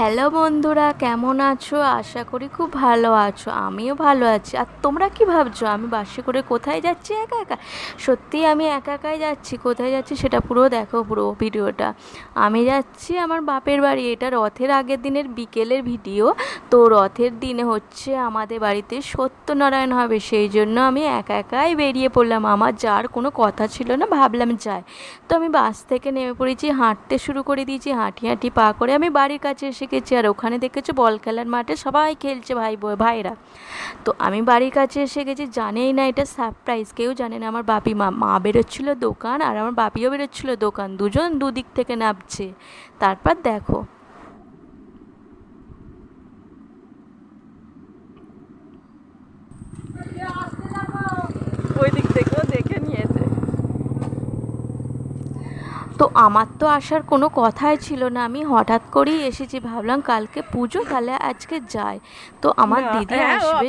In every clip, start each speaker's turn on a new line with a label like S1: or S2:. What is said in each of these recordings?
S1: Hello বন্ধুরা, কেমন আছো? আশা করি খুব ভালো আছো। আমিও ভালো আছি। আর তোমরা কি ভাবছ? আমি বাসে করে কোথায় যাচ্ছি একা একা? সত্যি আমি একা একাই যাচ্ছি। কোথায় যাচ্ছি সেটা পুরো দেখো পুরো ভিডিওটা। আমি যাচ্ছি আমার বাপের বাড়ি। এটা রথের আগের দিনের বিকেলের ভিডিও। তো রথের দিনে হচ্ছে আমাদের বাড়িতে সত্যনারায়ণ হবে। সেই জন্য আমি একা একাই বেরিয়ে পড়লাম। আমার যার কোনো কথা ছিল না, ভাবলাম যাই। তো আমি বাস থেকে নেমে পড়েছি, হাঁটতে শুরু করে দিয়েছি, হাঁটি হাঁটি পা করে আমি বাড়ির কাছে এসে গেছি আর ওখানে দেখেছ বল খেলার মাঠে সবাই খেলছে ভাই ভাইরা। তো আমি বাড়ির কাছে এসে গেছি, জানেই না এটা সারপ্রাইজ কেউ জানে না আমার বাপি মা মা বেরোচ্ছিলো দোকান আর আমার বাপিও বেরোচ্ছিলো দোকান, দুজন দুদিক থেকে নামছে। তারপর দেখো।
S2: ওই দিক থেকেও দেখে নিয়েছে
S1: তো আমার তো আসার কোনো কথাই ছিল না। আমি হঠাৎ করেই এসেছি ভাবলাম কালকে পুজো তাহলে আজকে যায় তো আমার দিদি
S2: হ্যাঁ,
S1: আসবে?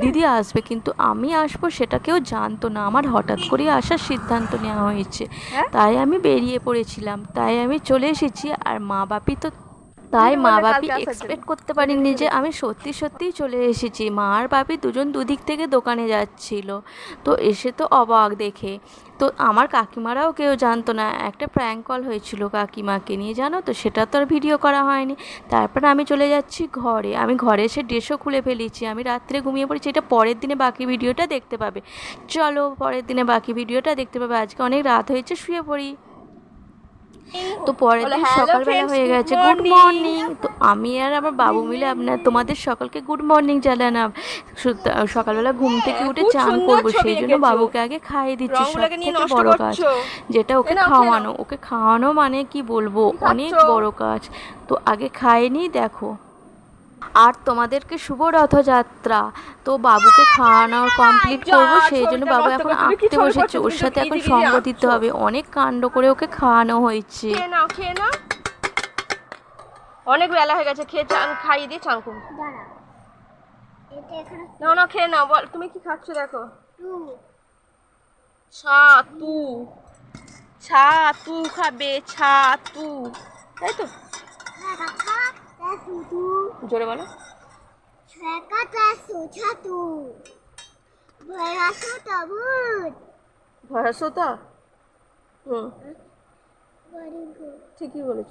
S1: দিদি আসবে কিন্তু আমি আসব সেটা কেউ জানতো না। আমার হঠাৎ করেই আসার সিদ্ধান্ত নেওয়া হয়েছে।
S2: হ্যাঁ?
S1: তাই আমি বেরিয়ে পড়েছিলাম। তাই আমি চলে এসেছি আর মা বাপি তো তাই মা বাপি। এক্সপেক্ট করতে পারেননি যে আমি সত্যি সত্যিই চলে এসেছি। মা আর বাপি দুজন দুদিক থেকে দোকানে যাচ্ছিল। তো এসে তো অবাক দেখে। তো আমার কাকিমারাও কেউ জানতো না। একটা প্র্যাঙ্ক কল হয়েছিল কাকিমাকে নিয়ে জানো তো? সেটা তো আর ভিডিও করা হয়নি। তারপর আমি চলে যাচ্ছি ঘরে। আমি ঘরে এসে ড্রেসও খুলে ফেলেছি। আমি রাত্রে ঘুমিয়ে পড়েছি। এটা পরের দিনে বাকি ভিডিওটা দেখতে পাবে। চলো পরের দিনে বাকি ভিডিওটা দেখতে পাবে। আজকে অনেক রাত হয়েছে শুয়ে পড়ি। তো পরের দিন সকালবেলা হয়ে গেছে গুড মর্নিং তো আমি আর আমার বাবু মিলে আপনার তোমাদের সকালকে গুড মর্নিং জানালাম। সকালবেলা ঘুম থেকে উঠে চান করব সেই জন্য বাবুকে আগে খাইয়ে দিচ্ছি সব থেকে বড় কাজ। যেটা ওকে খাওয়ানো ওকে খাওয়ানো মানে কি বলব? অনেক বড় কাজ। তো আগে খায়নি দেখো। আর তোমাদেরকে শুভ রথযাত্রা তো বাবুকে খাওয়ানো কমপ্লিট করব সেই জন্য বাবু এখন আঁকতে বসেছে। ওর সাথে এখন সঙ্গ দিতে হবে অনেক কাণ্ড করে ওকে খাওয়ানো হয়েছে।
S2: নাও খেয়ে নাও। অনেক বেলা হয়ে গেছে খেয়ে চান খাইয়ে দিয়ে চান করব। নাও না খেয়ে নাও বল তুমি কি খাচ্ছ দেখো? ছাতু ছাতু খাবে ছাতু তাই তো। জোরে বলো। ভয়াসো তো হুম। ঠিকই বলেছ।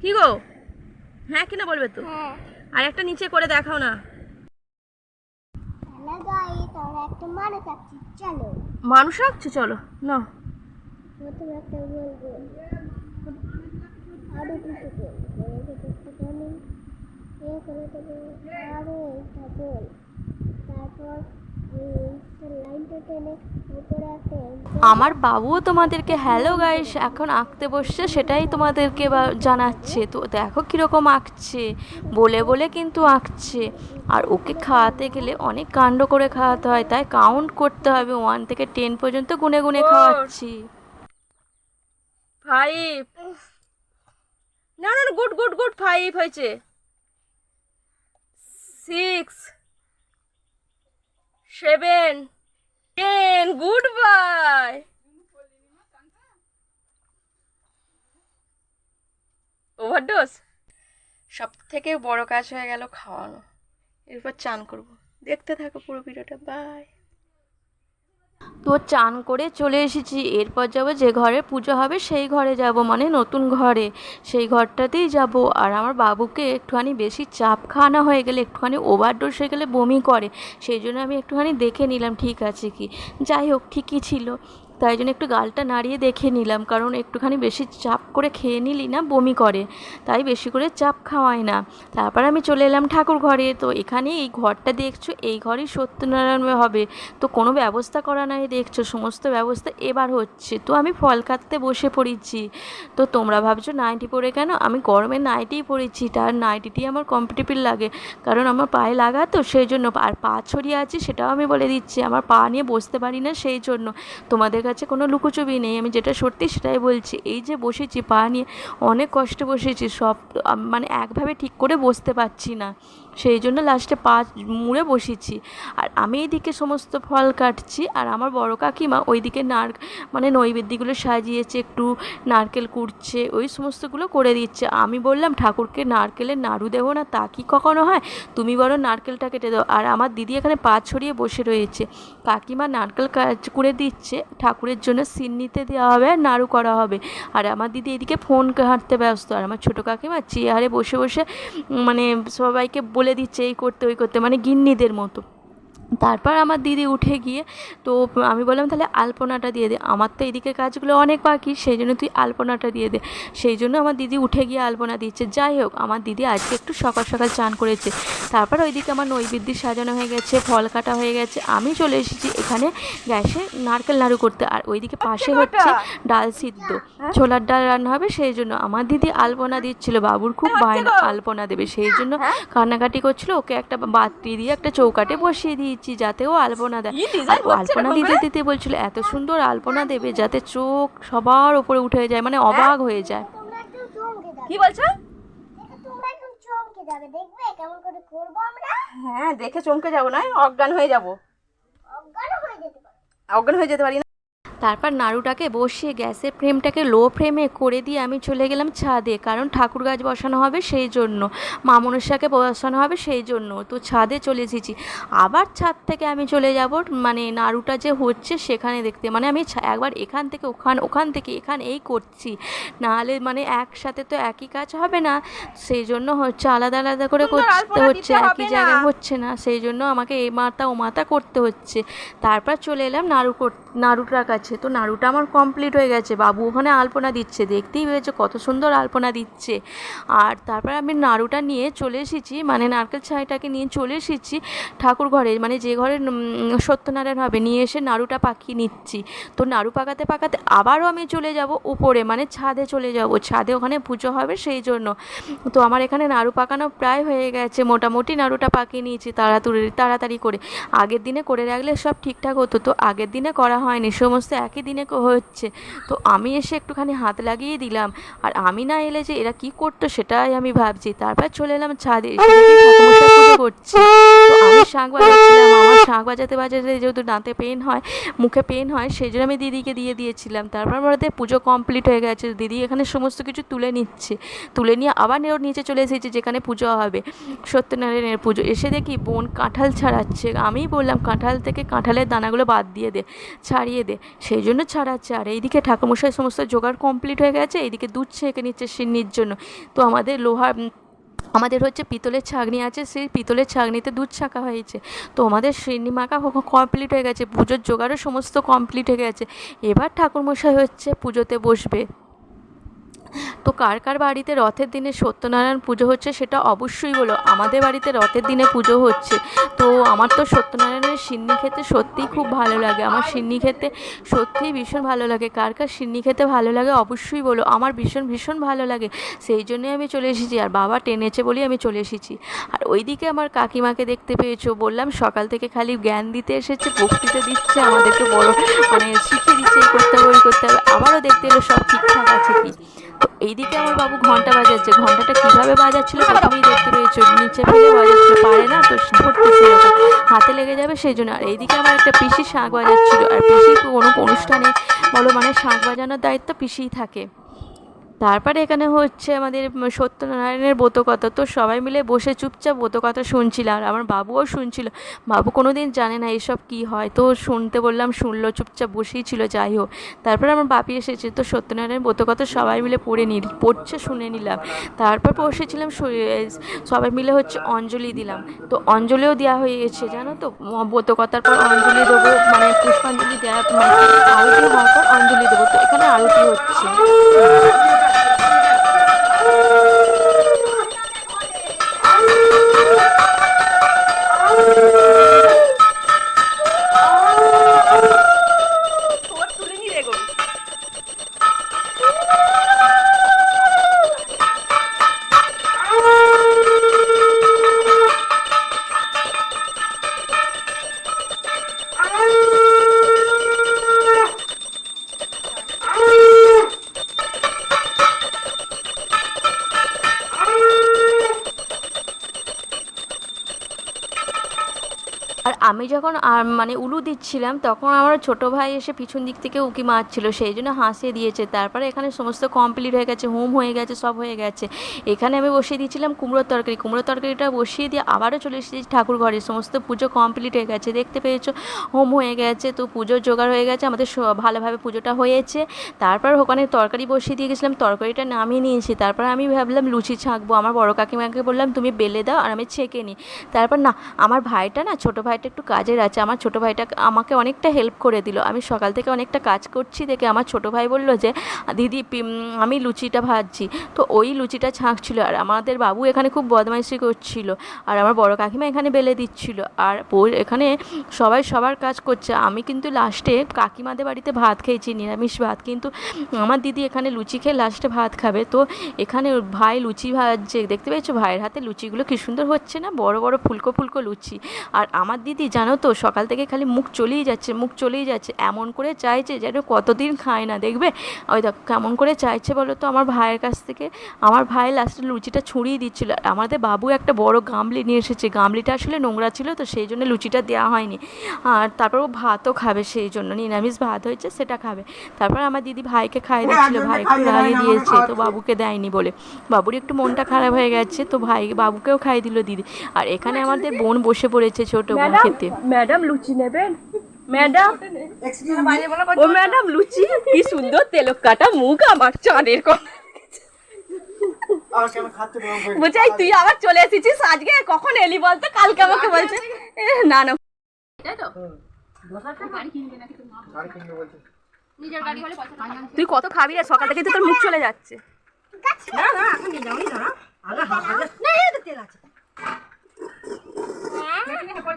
S2: কি গো? হ্যাঁ কিনা বলবে তো? আর একটা নিচে করে দেখাও না।
S3: মানুষ আছে চলো।
S2: মানুষ চলো না
S3: প্রথমে একটা বলব। আরও কিছু বলব। একটুখানি এ করে দেবো আরও এটা বল। তারপর
S1: আমার বাবুও তোমাদেরকে হ্যালো গাইস এখন আঁকতে বসছে সেটাই তোমাদেরকে বা- জানাচ্ছে। তো দেখো কীরকম আঁকছে। বলে বলে কিন্তু আঁকছে। আর ওকে খাওয়াতে গেলে অনেক কাণ্ড করে খাওয়াতে হয়। তাই কাউন্ট করতে হবে। ওয়ান থেকে টেন পর্যন্ত গুনে গুনে খাওয়াচ্ছি।
S2: ফাইভ না না গুড গুড গুড ফাইভ হয়েছে। Six seven ten good bye overdose সব থেকে বড় কাজ হয়ে গেল খাওয়ানো। এরপর চান করব। দেখতে থাকো পুরো ভিডিওটা। বাই
S1: তো চান করে চলে এসেছি। এরপর যাব যে ঘরে পুজো হবে সেই ঘরে যাব মানে নতুন ঘরে। সেই ঘরটাতেই যাব। আর আমার বাবুকে একটুখানি বেশি চাপ খাওয়ানো হয়ে গেলে, একটুখানি ওভারডোজ হয়ে গেলে বমি করে। সেই জন্য আমি একটুখানি দেখে নিলাম ঠিক আছে কি। যাই হোক, ঠিকই ছিল। তাই জন্য একটু গালটা নাড়িয়ে দেখে নিলাম, কারণ একটুখানি বেশি চাপ করে খেয়ে নিলি না, বমি করে, তাই বেশি করে চাপ খাওয়াই না। তারপর আমি চলে এলাম ঠাকুর ঘরে, তো এখানে এই ঘরটা দেখছ, এই ঘরই সত্যনারায়ণ হবে, তো কোনো ব্যবস্থা করা নাই দেখছ, সমস্ত ব্যবস্থা এবার হচ্ছে। তো আমি ফল কাটতে বসে পড়েছি, তো তোমরা ভাবছ নাইটি পরে কেন? আমি গরমে নাইটিই পরেছি, তার নাইটিটি আমার কমফর্টেবল লাগে, কারণ আমার পায়ে লাগা তো সেই জন্য, আর পা ছড়িয়ে আছে সেটাও আমি বলে দিচ্ছি, আমার পা নিয়ে বসতে পারি না সেই জন্য। তোমাদের কাছে কোনো লুকোচুপি নেই, আমি যেটা সত্যি সেটাই বলছি। এই যে বসেছি, পা নিয়ে অনেক কষ্টে বসেছি, সব মানে একভাবে ঠিক করে বসতে পারছি না। সেই জন্য লাস্টে পা মুড়ে বসেছি আর আমি এদিকে সমস্ত ফল কাটছি আর আমার বড় কাকিমা ওইদিকে নার মানে নৈবেদ্যগুলো সাজিয়েছে, একটু নারকেল কুড়ছে ওই সমস্তগুলো করে দিচ্ছে। আমি বললাম, ঠাকুরকে নারকেলের নাড়ু দেবো না, তা কি কখনো হয়? তুমি বরং নারকেলটা কেটে দাও। আর আমার দিদি এখানে পা ছড়িয়ে বসে রয়েছে। কাকিমা নারকেল কাজ করে দিচ্ছে, ঠাকুরের জন্য সিন্নিতে দেওয়া হবে আর নাড়ু করা হবে। আর আমার দিদি এদিকে ফোন হাঁটতে ব্যস্ত। আর আমার ছোটো কাকিমা চেয়ারে বসে বসে মানে সবাইকে বলে দিচ্ছে এই করতে ওই করতে মানে গিন্নিদের মতো। তারপর আমার দিদি উঠে গিয়ে তো আমি বললাম তাহলে আলপনাটা দিয়ে দে। আমার তো এদিকে কাজগুলো অনেক বাকি সেই জন্য তুই আলপনাটা দিয়ে দে। সেই জন্য আমার দিদি উঠে গিয়ে আলপনা দিচ্ছে। যাই হোক আমার দিদি আজকে একটু সকাল সকাল চান করেছে। তারপর ওইদিকে আমার নৈবেদ্য সাজানো হয়ে গেছে ফল কাটা হয়ে গেছে। আমি চলে এসেছি এখানে গ্যাসে নারকেল নাড়ু করতে। আর ওইদিকে পাশে হচ্ছে ডাল সিদ্ধ। ছোলার ডাল রান্না হবে সেই জন্য আমার দিদি আলপনা দিচ্ছিল। বাবুর খুব বায়না আলপনা দেবে সেই জন্য কান্নাকাটি করছিল। ওকে একটা বাতি দিয়ে একটা চৌকাটে বসিয়ে দিয়েছি। যাতে ও আলপনা দেয়। আলপনা দিতে দিতে বলছিল এত সুন্দর আলপনা দেবে যাতে চোখ সবার উপরে উঠে যায় মানে অবাক হয়ে যায়।
S2: কি বলছো?
S3: দেখো তোমরা একটু চমকে যাবে। দেখবে কেমন করে করব আমরা?
S2: হ্যাঁ দেখে চমকে যাব না অজ্ঞান হয়ে যাব।
S3: অজ্ঞানও হয়ে যেতে পারে।
S2: অজ্ঞান হয়ে যেতে পারি না।
S1: তারপর নাড়ুটাকে বসিয়ে গ্যাসের ফ্লেমটাকে লো ফ্লেমে করে দিয়ে আমি চলে গেলাম ছাদে কারণ ঠাকুর গাছ বসানো হবে সেই জন্য। মা মনসাকে বসানো হবে সেই জন্য। তো ছাদে চলে এসেছি। আবার ছাদ থেকে আমি চলে যাব মানে নাড়ুটা যে হচ্ছে সেখানে দেখতে। মানে আমি একবার এখান থেকে ওখান ওখান থেকে এখান এই করছি। নাহলে মানে একসাথে তো একই কাজ হবে না। সেই জন্য হচ্ছে আলাদা আলাদা করে করতে হচ্ছে একই। জায়গায় হচ্ছে না। সেই জন্য আমাকে এ মাথা ও মাথা করতে হচ্ছে। তারপর চলে এলাম নাড়ু নাড়ুটার কাছে। তো নাড়ুটা আমার কমপ্লিট হয়ে গেছে। বাবু ওখানে আলপনা দিচ্ছে, দেখতেই পেয়েছ কত সুন্দর আলপনা দিচ্ছে। আর তারপর আমি নাড়ুটা নিয়ে চলে এসেছি মানে নারকেল ছাইটাকে নিয়ে চলে এসেছি ঠাকুর ঘরে মানে যে ঘরে সত্যনারায়ণ হবে, নিয়ে এসে নাড়ুটা পাকিয়ে নিচ্ছি। তো নাড়ু পাকাতে পাকাতে আবারও আমি চলে যাব উপরে মানে ছাদে চলে যাব। ছাদে ওখানে পুজো হবে সেই জন্য। তো আমার এখানে নাড়ু পাকানো প্রায় হয়ে গেছে, মোটামুটি নাড়ুটা পাকিয়ে নিয়েছি তাড়াতাড়ি তাড়াতাড়ি করে। আগের দিনে করে রাখলে সব ঠিকঠাক হতো, তো আগের দিনে করা হয়নি, সমস্ত একই দিনে হচ্ছে। তো আমি এসে একটুখানি হাত লাগিয়ে দিলাম। আর আমি না এলে যে এরা কি করতো সেটাই আমি ভাবছি। তারপর চলে এলাম ছাদে। এসে পুজো করছে। তো আমি শাঁখ বাজাচ্ছিলাম। আমার শাঁখ বাজাতে বাজাতে যেহেতু দাঁতে পেন হয়, মুখে পেন হয়, সেই জন্য আমি দিদিকে দিয়ে দিয়েছিলাম। তারপর আমাদের পুজো কমপ্লিট হয়ে গেছে। দিদি এখানে সমস্ত কিছু তুলে নিচ্ছে। তুলে নিয়ে আবার ওর নিচে চলে এসেছি যেখানে পুজো হবে। সত্যনারায়ণের পুজো। এসে দেখি বোন কাঁঠাল ছাড়াচ্ছে। আমিই বললাম, কাঁঠাল থেকে কাঁঠালের দানাগুলো বাদ দিয়ে দে, ছাড়িয়ে দে। সেই জন্য ছাড়াচ্ছে। আর এইদিকে ঠাকুরমশাই সমস্ত জোগাড় কমপ্লিট হয়ে গেছে, এইদিকে দুধ ছেঁকে নিচ্ছে সিন্নির জন্য। তো আমাদের লোহা আমাদের হচ্ছে পিতলের ছাগনি আছে, সেই পিতলের ছাগনিতে দুধ ছাঁকা হয়েছে। তো আমাদের সিন্নি মাখা কমপ্লিট হয়ে গেছে, পুজোর জোগাড়ও সমস্ত কমপ্লিট হয়ে গেছে। এবার ঠাকুরমশাই হচ্ছে পুজোতে বসবে। তো কার কার বাড়িতে রথের দিনে সত্যনারায়ণ পুজো হচ্ছে সেটা অবশ্যই বলো। আমাদের বাড়িতে রথের দিনে পুজো হচ্ছে। তো আমার তো সত্যনারায়ণের সিন্নি খেতে সত্যিই খুব ভালো লাগে। আমার সিন্নি খেতে সত্যিই ভীষণ ভালো লাগে। কার কার সিন্নি খেতে ভালো লাগে অবশ্যই বলো। আমার ভীষণ ভীষণ ভালো লাগে। সেই জন্যই আমি চলে এসেছি। আর বাবা টেনেছে বলেই আমি চলে এসেছি। আর ওইদিকে আমার কাকিমাকে দেখতে পেয়েছ। বললাম সকাল থেকে খালি জ্ঞান দিতে এসেছে বক্তৃতা দিচ্ছে, আমাদেরকে বড় মানে শিখিয়ে দিচ্ছে করতে হবে, ওই করতে হবে। আবারও দেখতে এলো সব ঠিকঠাক আছে কি। এইদিকে আমার বাবু ঘণ্টা বাজাচ্ছে। ঘন্টাটা কীভাবে বাজাচ্ছিল প্রথমেই দেখতে পেয়েছ। নিচে ফেলে বাজাচ্ছিল পারে না তো এরকম হাতে লেগে যাবে সেই জন্য। আর এইদিকে আমার একটা পিসি শাঁখ বাজাচ্ছিল। আর পিসি কোনো অনুষ্ঠানে বলো মানে শাঁখ বাজানোর দায়িত্ব পিসিই থাকে। তারপরে এখানে হচ্ছে আমাদের সত্যনারায়ণের ব্রতকথা। তো সবাই মিলে বসে চুপচাপ ব্রতকথা শুনছিল আর আমার বাবুও শুনছিল। বাবু কোনো দিন জানে না এসব কী হয়। তো শুনতে বললাম, শুনলো, চুপচাপ বসেই ছিল, যাই হোক। তারপরে আমার বাপি এসেছে। তো সত্যনারায়ণ ব্রতকথা সবাই মিলে পড়ে নি পড়ছে, শুনে নিলাম। তারপর বসেছিলাম সবাই মিলে হচ্ছে অঞ্জলি দিলাম। তো অঞ্জলিও দেওয়া হয়ে গেছে, জানো তো? ব্রতকথার পর অঞ্জলি দেবো মানে পুষ্পাঞ্জলি দেওয়া মানে আরতি হওয়ার পর অঞ্জলি দেবো। তো এখানে আরতি হচ্ছে।
S2: Yeah.
S1: আমি যখন মানে উলু দিচ্ছিলাম, তখন আমার ছোট ভাই এসে পিছন দিক থেকে উকি মারছিল। সেই জন্য হাসিয়ে দিয়েছে। তারপরে এখানে সমস্ত কমপ্লিট হয়ে গেছে, হোম হয়ে গেছে, সব হয়ে গেছে। এখানে আমি বসিয়ে দিয়েছিলাম কুমড়োর তরকারি। কুমড়োর তরকারিটা বসিয়ে দিয়ে আবারও চলে এসেছি ঠাকুর ঘরে। সমস্ত পুজো কমপ্লিট হয়ে গেছে। দেখতে পেয়েছ? হোম হয়ে গেছে। তো পুজোর জোগাড় হয়ে গেছে। আমাদের ভালোভাবে পুজোটা হয়েছে। তারপর ওখানে তরকারি বসিয়ে দিয়ে গেছিলাম। তরকারিটা নামিয়ে নিয়েছি। তারপর আমি ভাবলাম লুচি ছাঁকবো। আমার বড় কাকিমাকে বললাম, তুমি বেলে দাও আর আমি ছেঁকে নিই। তারপর না, আমার ভাইটা না, ছোটো ভাইটা একটু কাজের আছে। আমার ছোটো ভাইটা আমাকে অনেকটা হেল্প করে দিল। আমি সকাল থেকে অনেকটা কাজ করছি দেখে আমার ছোটো ভাই বলল যে, দিদি আমি লুচিটা ভাজছি। তো ওই লুচিটা ছাঁকছিল আর আমাদের বাবু এখানে খুব বদমাইশি করছিল আর আমার বড় কাকিমা এখানে বেলে দিচ্ছিল। আর এখানে সবাই সবার কাজ করছে। আমি কিন্তু লাস্টে কাকিমাদের বাড়িতে ভাত খেয়েছি, নিরামিষ ভাত। কিন্তু আমার দিদি এখানে লুচি খেয়ে লাস্টে ভাত খাবে। তো এখানে ভাই লুচি ভাজছে। দেখতে পেয়েছ? ভাইয়ের হাতে লুচিগুলো কি সুন্দর হচ্ছে না? বড় বড় ফুলকো ফুলকো লুচি। আর আমার দিদি জানো তো সকাল থেকে খালি মুখ চলেই যাচ্ছে মুখ চলেই যাচ্ছে। এমন করে চাইছে যেন কতদিন খায় না দেখবে? ওই দেখো কেমন করে চাইছে বলো তো আমার ভাইয়ের কাছ থেকে? আমার ভাই লাস্টে লুচিটা ছুঁড়িয়ে দিচ্ছিল। আর আমাদের বাবু একটা বড় গামলি নিয়ে এসেছে। গামলিটা আসলে নোংরা ছিল তো সেই জন্য লুচিটা দেওয়া হয়নি। আর তারপর ও ভাতও খাবে সেই জন্য। নিরামিষ ভাত হয়েছে সেটা খাবে। তারপর আমার দিদি ভাইকে খাইয়ে দিচ্ছিল ভাই একটু লাগিয়ে দিয়েছে। তো বাবুকে দেয়নি বলে। বাবুর একটু মনটা খারাপ হয়ে গেছে তো ভাই বাবুকেও খাইয়ে দিল দিদি। আর এখানে আমাদের বোন বসে পড়েছে ছোট বোন খেতে
S2: ম্যাডাম লুচি নেবেন? ম্যাডাম? ও ম্যাডাম লুচি? কি সুন্দর তেলক কাটা মুখ আমার চাঁদের কম বুঝাই তুই আবার চলে এসেছিস আজকে? কখন এলি বলতো? কালকে আমাকে বলছে। না না। তুই কত খাবি রে? সকাল থেকে তো তোর মুখ চলে যাচ্ছে।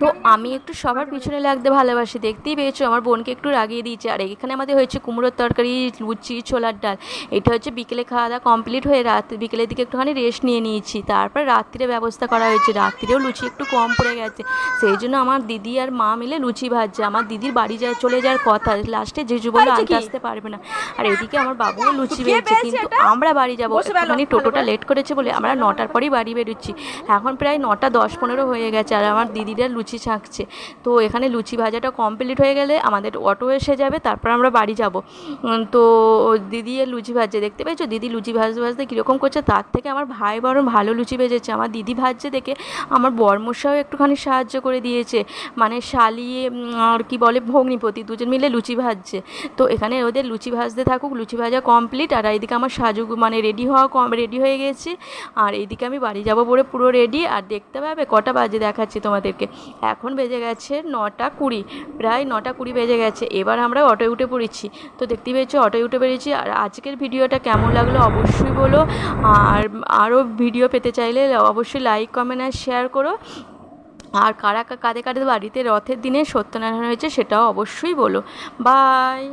S1: তো আমি একটু সবার পিছনে লাগতে ভালোবাসি দেখতেই পেয়েছ? আমার বোনকে একটু রাগিয়ে দিয়েছে। আর এখানে আমাদের হয়েছে কুমড়োর তরকারি লুচি ছোলার ডাল। এটা হচ্ছে বিকেলে খাওয়া দাওয়া কমপ্লিট হয়ে রাত বিকেলের দিকে একটুখানি রেস্ট নিয়ে নিয়েছি। তারপর রাত্রিরে ব্যবস্থা করা হয়েছে। রাত্রিরেও লুচি একটু কম পড়ে গেছে। সেই জন্য আমার দিদি আর মা মিলে লুচি ভাজছে। আমার দিদির বাড়ি যায় চলে যাওয়ার কথা। লাস্টে জেজু বলে আনতে আসতে পারবে না। আর এদিকে আমার বাবুও লুচি বেরোচ্ছে কিন্তু আমরা বাড়ি যাব। একটুখানি টোটোটা লেট করেছে বলে আমরা নটার পরেই বাড়ি বেরোচ্ছি। এখন প্রায় নটা দশ পনেরো হয়ে গেছে আর আমার দিদিরা লুচি ছাঁকছে। তো এখানে লুচি ভাজাটা কমপ্লিট হয়ে গেলে আমাদের অটো এসে যাবে, তারপর আমরা বাড়ি যাব। তো দিদি এর লুচি ভাজছে, দেখতে পেয়েছ? দিদি লুচি ভাজতে ভাজতে কীরকম করছে? তার থেকে আমার ভাই বরং ভালো লুচি ভেজেছে আমার দিদি ভাজছে দেখে আমার বর্মশাও একটুখানি সাহায্য করে দিয়েছে। মানে শালিয়ে আর কি বলে, ভগ্নিপতি দুজন মিলে লুচি ভাজছে। তো এখানে ওদের লুচি ভাজতে থাকুক, লুচি ভাজা কমপ্লিট আর এইদিকে আমার সাজু মানে রেডি হওয়া কম রেডি হয়ে গেছে। আর এইদিকে আমি বাড়ি যাব বলে পুরো রেডি আর দেখতে পাবে কটা বাজে দেখাচ্ছি তোমাদেরকে। এখন বেজে গেছে নটা কুড়ি, প্রায় নটা কুড়ি বেজে গেছে। এবার আমরা অটোয় উঠে পড়েছি। তো দেখতেই পেয়েছ, অটোয় উঠে পেরেছি আর আজকের ভিডিওটা কেমন লাগল অবশ্যই বলো। আর আরও ভিডিও পেতে চাইলে অবশ্যই লাইক কমেন্ট আর শেয়ার করো। আর কারা কাদের কাদের বাড়িতে রথের দিনে সত্যনারায়ণ হয়েছে সেটাও অবশ্যই বলো। বাই